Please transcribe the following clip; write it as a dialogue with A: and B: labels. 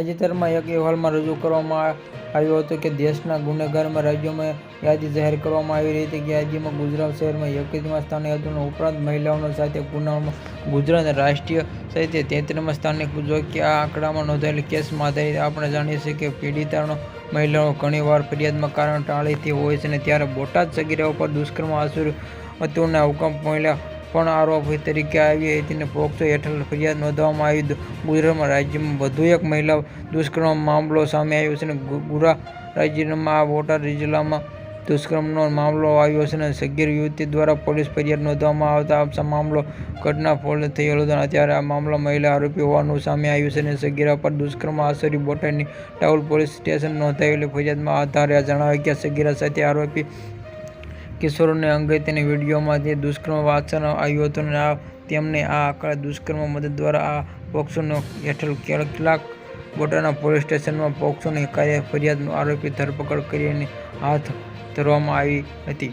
A: તાજેતરમાં એક અહેવાલમાં રજૂ કરવામાં આવ્યો હતો કે દેશના ગુનેગારમાં રાજ્યોમાં યાદી જાહેર કરવામાં આવી રહી હતી. યાદીમાં ગુજરાત શહેરમાં એકત્રીસમાં સ્થાને હતું. ઉપરાંત મહિલાઓનો સાથે ગુનાઓમાં ગુજરાત રાષ્ટ્રીય સહિત તેત્રીમાં સ્થાને. જો કે આ આંકડામાં નોંધાયેલ કેસમાં આધારિત આપણે જાણીએ છીએ કે પીડિતાનો મહિલાઓ ઘણીવાર ફરિયાદમાં કારણ ટાળીથી હોય છે. અને ત્યારે બોટાદ સગીરા ઉપર દુષ્કર્મ આસુર હતું ના હુકમ મહિલા પણ આરોપી તરીકે આવી હતી અને પોક્સો હેઠળ ફરિયાદ નોંધવામાં આવી. ગુજરાતમાં રાજ્યમાં વધુ એક મહિલા દુષ્કર્મનો મામલો સામે આવ્યો છે. અને ગુરા રાજ્યના બોટાદ જિલ્લામાં દુષ્કર્મનો મામલો આવ્યો છે. અને સગીર યુવતી દ્વારા પોલીસ ફરિયાદ નોંધવામાં આવતા આ મામલો ઘટના ફોલ થયેલો હતો. ત્યારે આ મામલો મહિલા આરોપી હોવાનું સામે આવ્યું છે. અને સગીરા પર દુષ્કર્મ આસરી બોટાદની ટાઉલ પોલીસ સ્ટેશન નોંધાયેલી ફરિયાદમાં આધારે જણાવ્યું કે સગીરા સાથે આરોપી કિશોરીને વિડીયોમાં જે દુષ્કર્મ વાંચવાનો આવ્યો હતો અને આ તેમને આ આકરા દુષ્કર્મ મદદ દ્વારા આ પોક્સોનો હેઠળ કેટલાક બોટાના પોલીસ સ્ટેશનમાં પોક્સોની ફરિયાદનો આરોપી ધરપકડ કરીને હાથ ધરવામાં આવી હતી.